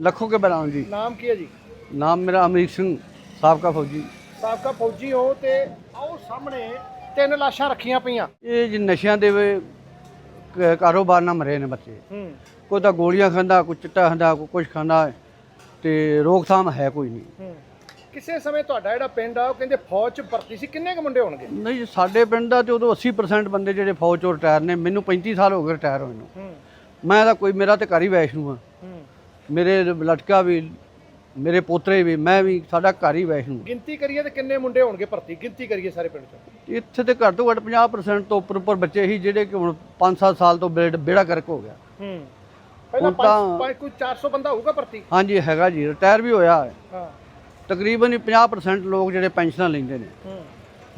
ਲੱਖੋ ਕੇ ਬਰਾਮ ਜੀ। ਨਾਮ ਕੀ ਹੈ ਜੀ? ਨਾਮ ਮੇਰਾ ਅਮਰੀਕ ਸਿੰਘ ਸਾਬਕਾ ਫੌਜੀ। ਸਾਬਕਾ ਫੌਜੀ ਹੋ ਤੇ ਆਓ ਸਾਹਮਣੇ ਤਿੰਨ ਲਾਸ਼ਾਂ ਰੱਖੀਆਂ ਪਈਆਂ। ਇਹ ਜੀ ਨਸ਼ਿਆਂ ਦੇ ਵੇ ਕ- ਕਾਰੋਬਾਰ ਨਾਲ ਮਰੇ ਨੇ ਬੱਚੇ। ਹੂੰ। ਕੋਈ ਤਾਂ ਗੋਲੀਆਂ ਖਾਂਦਾ ਕੋਈ ਚਿੱਟਾ ਖਾਂਦਾ ਕੋਈ ਕੁਝ ਖਾਂਦਾ ਤੇ ਰੋਕਥਾਮ ਹੈ ਕੋਈ ਨਹੀਂ। ਹੂੰ। ਕਿਸੇ ਸਮੇਂ ਤੁਹਾਡਾ ਜਿਹੜਾ ਪਿੰਡ ਆ ਉਹ ਕਹਿੰਦੇ ਫੌਜ ਚ ਭਰਤੀ ਸੀ ਕਿੰਨੇ ਕੁ ਮੁੰਡੇ ਹੋਣਗੇ? ਨਹੀਂ ਸਾਡੇ ਪਿੰਡ ਦਾ ਤੇ ਉਦੋਂ 80% ਬੰਦੇ ਜਿਹੜੇ ਫੌਜ ਚੋਂ ਰਿਟਾਇਰ ਨੇ ਮੈਨੂੰ 35 ਸਾਲ ਹੋ ਗਏ ਰਿਟਾਇਰ ਹੋਏ ਨੂੰ। ਹੂੰ। ਮੈਂ ਤਾਂ ਕੋਈ ਮੇਰਾ ਤੇ ਘਰ ਹੀ ਵੈਸ਼ਨੂ ਆ। ਮੇਰੇ ਲਟਕਾ ਵੀ ਮੇਰੇ ਪੋਤਰੇ ਵੀ ਮੈਂ ਵੀ ਸਾਡਾ ਘਰ ਹੀ ਵੈਸ਼ਨੂ। ਗਿਣਤੀ ਕਰੀਏ ਤੇ ਕਿੰਨੇ ਮੁੰਡੇ ਹੋਣਗੇ ਭਰਤੀ? ਗਿਣਤੀ ਕਰੀਏ ਸਾਰੇ ਪਿੰਡ ਚ। ਇੱਥੇ ਤੇ ਘੱਟ ਤੋਂ ਘੱਟ 50% ਤੋਂ ਉੱਪਰ ਉੱਪਰ ਬੱਚੇ ਹੀ ਜਿਹੜੇ ਕਿ ਹੁਣ 5-7 ਸਾਲ ਤੋਂ ਬੇੜ- ਬੇੜਾ ਕਰਕ ਹੋ ਗਿਆ। ਹੂੰ। ਪਹਿਲਾਂ ਹੁਣ ਤਾਂ- ਪੰਜ ਪੰਜ- ਕੋਈ 400 ਬੰਦਾ ਹੋਊਗਾ ਭਰਤੀ? ਹਾਂਜੀ ਹੈਗਾ ਜੀ ਰਿਟਾਇਰ ਵੀ ਹੋਇਆ ਹੈ। ਹਾਂ। ਤਕਰੀਬਨ ਹੀ 50% ਲੋਕ ਜਿਹੜੇ ਪੈਨਸ਼ਨਾਂ ਲੈਂਦੇ ਨੇ। ਹੂੰ।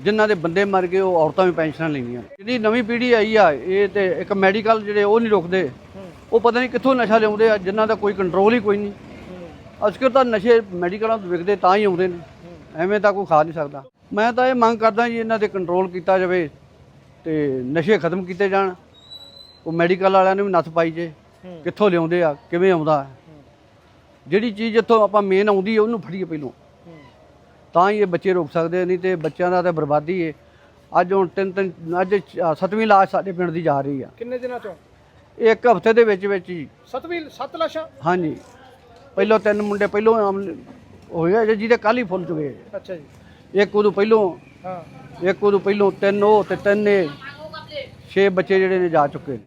ਜਿਨ੍ਹਾਂ ਦੇ ਬੰਦੇ ਮਰ ਗਏ ਉਹ ਔਰਤਾਂ ਵੀ ਪੈਨਸ਼ਨਾਂ ਲੈਂਦੀਆਂ ਜਿਹੜੀ ਨਵੀਂ ਪੀੜ੍ਹੀ ਆਈ ਆ ਇਹ ਤੇ ਇੱਕ ਮੈਡੀਕਲ ਜਿਹੜੇ ਉਹ ਨਹੀਂ ਰੁਕਦੇ। ਉਹ ਪਤਾ ਨਹੀਂ ਕਿੱਥੋਂ ਨਸ਼ਾ ਲਿਆਉਂਦੇ ਆ, ਜਿਨ੍ਹਾਂ ਦਾ ਕੋਈ ਕੰਟਰੋਲ ਹੀ ਕੋਈ ਨਹੀਂ। ਹੂੰ ਅਸਕਰ ਤਾਂ ਨਸ਼ੇ ਮੈਡੀਕਲਾਂ ਤੋਂ ਵਿਕਦੇ ਤਾਂ ਹੀ ਆਉਂਦੇ ਨੇ। ਐਵੇਂ ਤਾਂ ਕੋਈ ਖਾ ਨਹੀਂ ਸਕਦਾ। ਮੈਂ ਤਾਂ ਇਹ ਮੰਗ ਕਰਦਾ ਜੀ, ਇਹਨਾਂ ਤੇ ਕੰਟਰੋਲ ਕੀਤਾ ਜਾਵੇ ਤੇ ਨਸ਼ੇ ਖਤਮ ਕੀਤੇ ਜਾਣ। ਉਹ ਮੈਡੀਕਲ ਵਾਲਿਆਂ ਨੂੰ ਵੀ ਨੱਥ ਪਾਈ ਜੇ, ਕਿੱਥੋਂ ਲਿਆਉਂਦੇ ਆ, ਕਿਵੇਂ ਆਉਂਦਾ ਜਿਹੜੀ ਚੀਜ਼ ਜਿੱਥੋਂ ਆਪਾਂ ਮੇਨ ਆਉਂਦੀ ਹੈ ਉਹਨੂੰ ਫੜੀਏ ਪਹਿਲੋਂ। ਤਾਂ ਹੀ ਇਹ ਬੱਚੇ ਰੋਕ ਸਕਦੇ ਨਹੀਂ ਤੇ ਬੱਚਿਆਂ ਦਾ ਤਾਂ ਬਰਬਾਦੀ ਹੈ ਅੱਜ ਹੁਣ ਤਿੰਨ ਤਿੰਨ ਅੱਜ ਚ- ਸੱਤਵੀਂ ਲਾਸ਼ ਸਾਡੇ ਪਿੰਡ ਦੀ ਜਾ ਰਹੀ ਆ। ਕਿੰਨੇ ਦਿਨਾਂ ਚੋਂ ਇੱਕ ਹਫ਼ਤੇ ਦੇ ਵਿੱਚ ਵਿੱਚ ਹੀ। ਸੱਤਵੀਂ ਸੱਤ ਲਾਸ਼ਾਂ? ਹਾਂਜੀ। ਪਹਿਲੋਂ ਤਿੰਨ ਮੁੰਡੇ ਪਹਿਲੋਂ ਆਮ- ਹੋਏ ਆ ਜਿਹਦੇ ਕੱਲ ਹੀ ਫੁੱਲ ਚੁਗੇ ਆ। ਅੱਛਾ ਜੀ। ਇੱਕ ਉਦੋਂ ਪਹਿਲੋਂ ਹਾਂ। ਇੱਕ ਉਦੋਂ ਪਹਿਲੋਂ ਤਿੰਨ ਉਹ ਤੇ ਤਿੰਨ ਇਹ। ਛੇ ਬੱਚੇ ਜਿਹੜੇ ਨੇ ਜਾ ਚੁੱਕੇ ਨੇ।